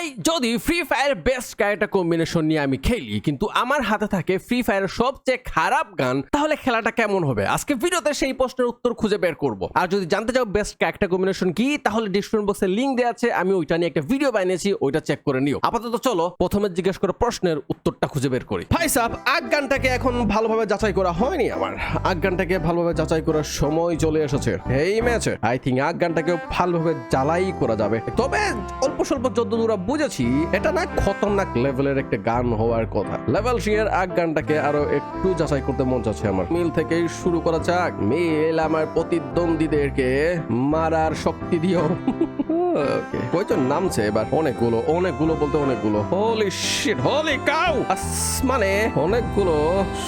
ভাই, যদি free fire best character combination নিয়ে আমি খেলি, কিন্তু আমার হাতে থাকে ফ্রি ফায়ারের সবচেয়ে খারাপ গান, তাহলে খেলাটা কেমন হবে? আজকে ভিডিওতে সেই প্রশ্নের উত্তর খুঁজে বের করব। আর যদি জানতে চাও বেস্ট ক্যারেক্টার কম্বিনেশন কি, তাহলে ডিসক্রিপশন বক্সে লিংক দেওয়া আছে, আমি ওইটা নিয়ে একটা ভিডিও বানিয়েছি, ওইটা চেক করে নিও। আপাতত চলো, প্রথমে জিজ্ঞেস করা প্রশ্নের উত্তরটা খুঁজে বের করি। ভাই সাহ আগ গানটাকে এখন ভালোভাবে যাচাই করা হয়নি আমার আগ গানটাকে ভালোভাবে যাচাই করার সময় চলে এসেছে। এই ম্যাচে আই থিঙ্ক আগ গানটাকে ভালোভাবে জ্বালাই করা যাবে। তবে অল্প স্বল্প যতদূর বুঝেছি, এটা না খতরনাক লেভেলের একটা গান হওয়ার কথা। লেভেল সিয়ের আগ গানটাকে আরও একটু যাচাই করতে মন চাচ্ছে আমার। মিল থেকে শুরু করা যাক। মিল আমার প্রতিদ্বন্দ্বীদেরকে মারার শক্তি দিও। কয়জন নামছে এবার? অনেকগুলো অনেকগুলো বলতে অনেকগুলো। হোলি শিট হোলি কাউ মানে অনেকগুলো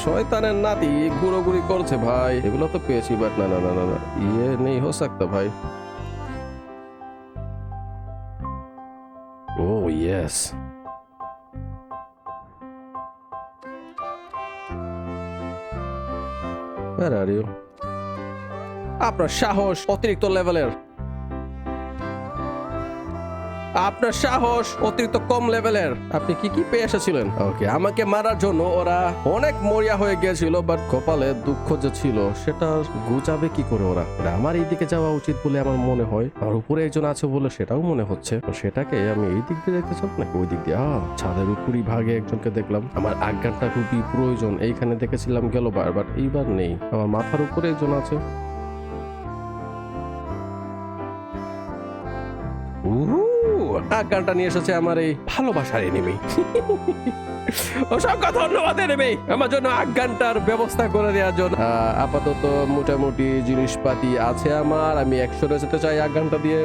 শয়তানের নাতি গুড়োগুড়ি করছে ভাই। এগুলো তো পেয়েছি বাট না না না না। ইয়ে নেই, হো, সাকতা ভাই। Yes Where are you? আপনার সাহস অতিরিক্ত লেভেলের আপনার সাহস অতিরিক্ত কম লেভেলের। আপনি কি কি পেয়ে এসেছিলেন? ওকে আমাকে মারার জন্য ওরা অনেক মরিয়া হয়ে গিয়েছিল বাট কপালে দুঃখ যে ছিল সেটা গুজাবে কি করে ওরা? আমার এই দিকে যাওয়া উচিত বলে আমার মনে হয় আর উপরে একজন আছে বলে সেটাও মনে হচ্ছে। সেটাকে আমি এই দিক দিয়ে দেখতে চাই নাকি ওই দিক দিয়ে? ছাদের উপরই ভাগে একজনকে দেখলাম। আমার আজ্ঞানটা খুবই প্রয়োজন এইখানে দেখেছিলাম গেল বার বাট এইবার নেই। আমার মাথার উপরে একজন আছে। উহু, আজ্ঞানটা নিয়ে এসেছে আমার এই ভালোবাসার এনেমি অসংখ্য ধন্যবাদ এনেমি আমার জন্য আজ্ঞানটার ব্যবস্থা করে দেওয়ার জন্য। আপাতত মোটামুটি জিনিসপাতি আছে আমার, আমি একশোরে যেতে চাই আজ্ঞানটা দিয়ে।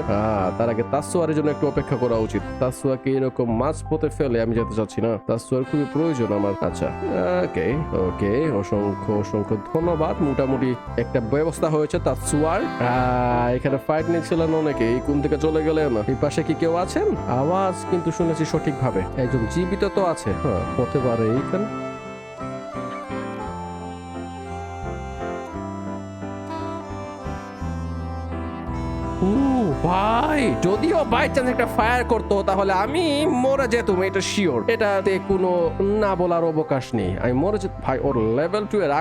তার আগে তাসুয়ারের জন্য একটু অপেক্ষা করা উচিত। তাসুয়াকে এরকম মাছ পথে ফেলে আমি যেতে চাচ্ছি না। তাসুয়ার খুবই প্রয়োজন আমার। আচ্ছা ওকে ওকে, অসংখ্য অসংখ্য ধন্যবাদ। মোটামুটি একটা ব্যবস্থা হয়েছে তাসুয়ার এখানে ফাইট নিচ্ছিলেন অনেকেই কোন থেকে চলে গেলেন? এই পাশে কি কেউ আছেন? আওয়াজ কিন্তু শুনেছি সঠিকভাবে। একজন জীবিত তো আছে। হ্যাঁ। হতে পারে ও ভাই, যদিও বাই চান্স একটা ফায়ার করতো, তাহলে আমি যেতুম, এটা শিওর এটাতে কোনো না বলার অবকাশ নেই। আমি মরে যেত ভাই, ওর লেভেল টু এর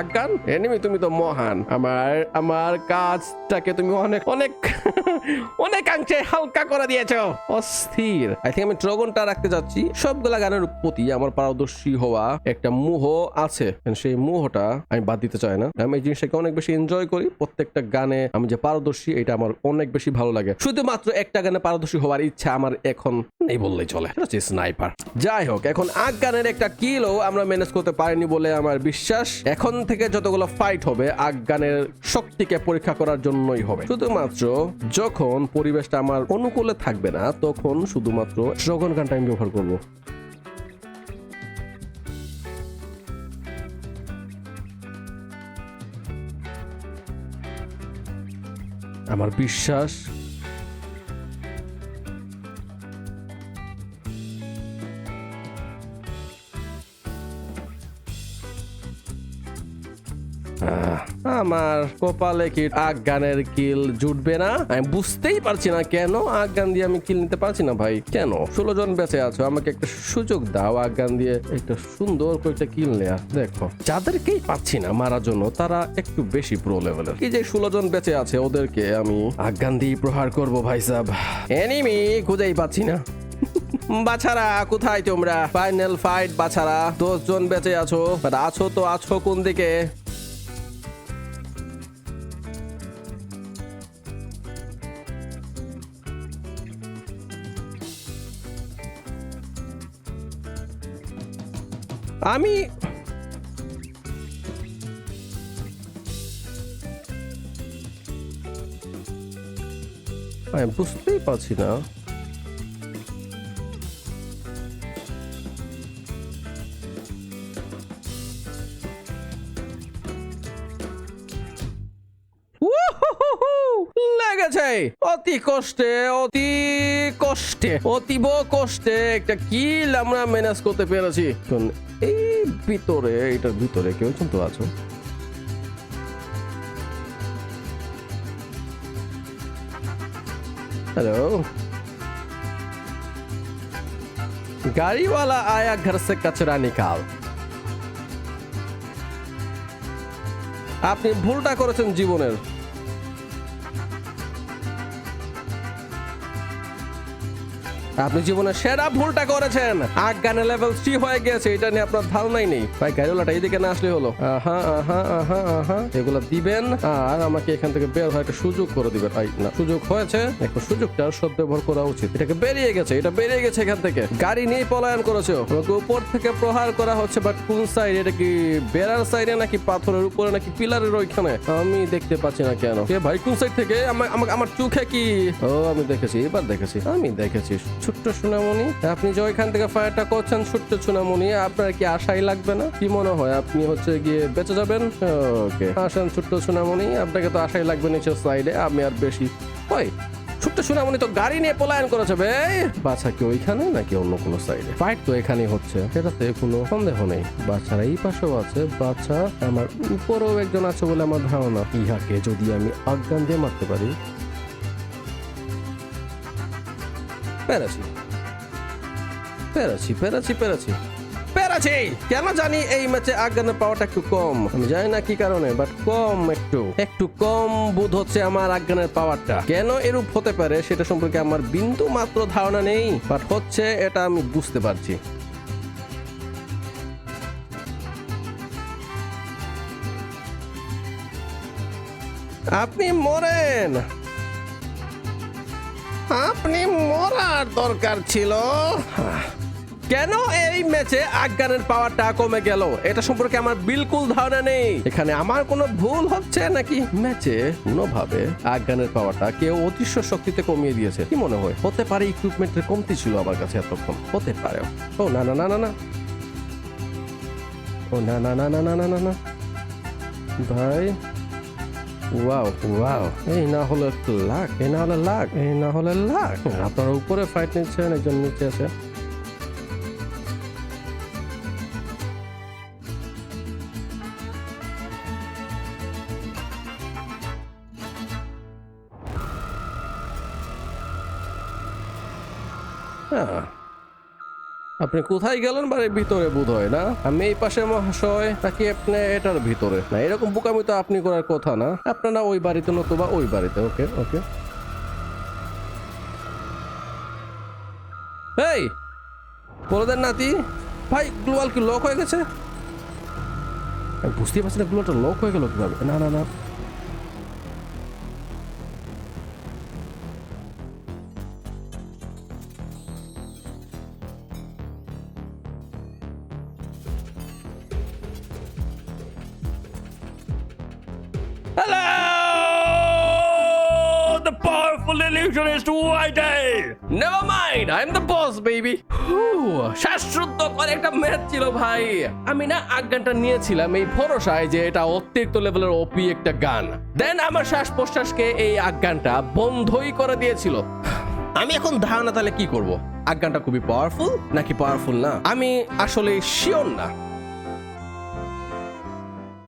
এনিমি তুমি তো মহান। আমার আমার কাজটাকে তুমি অনেক অনেক, অনেকাংশে হালকা করে দিয়েছ। অস্থির। আই থিঙ্ক আমি ড্রাগনটা রাখতে যাচ্ছি। সবগুলা গানের প্রতি আমার পারদর্শী হওয়া একটা মোহ আছে। সেই মোহটা আমি বাদ দিতে চাই না। আমি এই জিনিসটাকে অনেক বেশি এনজয় করি। প্রত্যেকটা গানে আমি যে পারদর্শী, এটা আমার অনেক বেশি ভালো লাগে। শুধুমাত্র একটা গানে পারদর্শী হওয়ার ইচ্ছা আমার এখন নেই বললেই চলে। হচ্ছে স্নাইপার যাই হোক, এখন আগ গানের একটা কিলও আমরা ম্যানেজ করতে পারিনি বলে আমার বিশ্বাস। এখন থেকে যতগুলো ফাইট হবে আগ গানের শক্তিকে পরীক্ষা করার জন্যই হবে। শুধুমাত্র যখন পরিবেশটা আমার অনুকূলে থাকবে না, তখন শুধুমাত্র ড্রাগন গানটা আমি ব্যবহার করব। আমার বিশ্বাস আমার কপালে কি আগ গানের কিল জুটবে না? আমি বুঝতেই পারছি না কেন আগ গান দিয়ে আমি কিল নিতে পারছি না ভাই। কেন? ষোলো জন বেঁচে আছো, আমাকে একটা সুযোগ দাও আগ গান দিয়ে একটা সুন্দর কয়েকটা কিল নেয়া। দেখো, যাদেরকেই পাচ্ছি না মারার জন্য, তারা একটু বেশি প্রো লেভেলের কি যে ষোলো জন বেঁচে আছে, ওদেরকে আমি আগ গান দিয়ে প্রহার করব ভাই সাহ এনিমি খুঁজেই পাচ্ছি না। বাছারা, কোথায় তোমরা? ফাইনাল ফাইট বাছারা। দশ জন বেঁচে আছো আছো তো আছো কোন দিকে? আমি বুঝতেই পারছি না। লেগেছে অতি কষ্টে অতি কষ্টে, অতীব কষ্টে একটা কিল আমরা ম্যানেজ করতে পেরেছি। এই ভিতরে এটার ভিতরে কেউ কিন্তু আছো? হ্যালো গাড়িওয়ালা আয়া ঘর সে কচরা নিকাল। আপনি ভুলটা করেছেন জীবনের। আপনি জীবনে সেরা ভুলটা করেছেন। আজ্ঞানে লেভেল থ্রি হয়ে গেছে, এটা নিয়ে আপনার ধারণাই নেই। ভাই, গাড়িওয়ালাটা এইদিকে না আসলে হলো। আহা আহা আহা আহা। এগুলো দিবেন আর আমাকে এখান থেকে বের হওয়ার একটা সুযোগ করে দিবেন। ভাই, না, সুযোগ হয়েছে। এখন সুযোগটা সদ ব্যবহার করা উচিত। এটাকে বেরিয়ে গেছে, এটা বেরিয়ে গেছে এখান থেকে। গাড়ি নিয়ে পলায়ন করেছে। আমাকে উপর থেকে প্রহার করা হচ্ছে বাট কোন সাইড এটা কি বেড়ার সাইডে নাকি পাথরের উপরে নাকি পিলারের ওইখানে? আমি দেখতে পাচ্ছি না কেন। কে ভাই, কোন সাইড থেকে? আমার আমার চোখে কি? ও, আমি দেখেছি, এবার দেখেছি। আমি দেখেছি। ছোট্ট সোনামণি আপনি যে ওইখান থেকে ফায়ারটা করছেন ছোট্ট সোনামণি আপনার কি আশাই লাগবে না? কি মনে হয়? আপনি হচ্ছে গিয়ে বেঁচে যাবেন? ওকে। আসেন ছোট্ট সোনামণি আপনাকে তো আশাই লাগবে নিচের সাইডে আমি আর বেশি। ওই ছোট্ট সোনামণি তো গাড়ি নিয়ে পলায়ন করেছে বে। বাচ্চা কি ওইখানে নাকি অন্য কোনো সাইডে ফাইট তো এখানেই হচ্ছে। সেটাতে কোনো সন্দেহ নেই। বাচ্চারা এই পাশেও আছে। বাচ্চা আমার উপরেও একজন আছে বলে আমার ধারণা। ইহাকে যদি আমি অজ্ঞান দিয়ে মারতে পারি পেরেছি। পেরেছি পেরেছি পেরেছি। পেরেছি! কেন জানি এই ম্যাচে আজ্ঞানের পাওয়াটা একটু কম। আমি জানি না কি কারণে বাট কম একটু। একটু কম বোধ হচ্ছে আমার আজ্ঞানের পাওয়ারটা। কেন এরূপ হতে পারে সেটা সম্পর্কে আমার বিন্দু মাত্র ধারণা নেই বাট হচ্ছে এটা আমি বুঝতে পারছি। আপনি মরেন! আপনি আমার দরকার ছিল। কেন এই ম্যাচে আজ্ঞানের পাওয়ারটা কমে গেল? এটা সম্পর্কে আমার বিলকুল ধারণা নেই। এখানে আমার কোনো ভুল হচ্ছে নাকি? ম্যাচে কোনোভাবে আজ্ঞানের পাওয়ারটা কেউ অতিশ্য শক্তিতে কমিয়ে দিয়েছে। কি মনে হয়? হতে পারে ইকুইপমেন্টের কমতি ছিল আমার কাছে এতক্ষণ। হতে পারে। ও, না না না না না। ও না না না না না না না। ভাই ওয়াও ওয়াও এই না হলে লাখ এই না হলে লাখ এই না হলে লাখ আপনার উপরে ফাইট নিচ্ছেন একজন নিচে আছে। হ্যাঁ। আপনি কোথায় গেলেন বাড়ির ভিতরে বোধ হয় না? আমি এই পাশে মহাশয়, নাকি আপনি এটার ভিতরে? না, এরকম বোকামি তো আপনি করার কথা না। আপনারা ওই বাড়িতে নতুবা ওই বাড়িতে, ওকে ওকে। এই, বলে দেন নাতি। ভাই, গ্লোয়াল কি লক হয়ে গেছে? আমি বুঝতেই পারছি না, গ্লোয়ালটা লক হয়ে গেল কীভাবে? না না না। Hello! The powerful illusionist Whitey! Never mind, I'm the boss, baby! শ্বাসরুদ্ধ করে একটা ম্যাচ ছিল ভাই আমি না আজ্ঞানটা নিয়েছিলাম এই ভরসায় যে এটা অতিরিক্ত লেভেলের ওপি একটা গান দেন আমার শ্বাস প্রশ্বাসকে এই আজ্ঞানটা বন্ধই করে দিয়েছিল আমি এখন ধারণা তাহলে কি করব আজ্ঞানটা খুবই পাওয়ারফুল নাকি পাওয়ারফুল না আমি আসলে শিওর না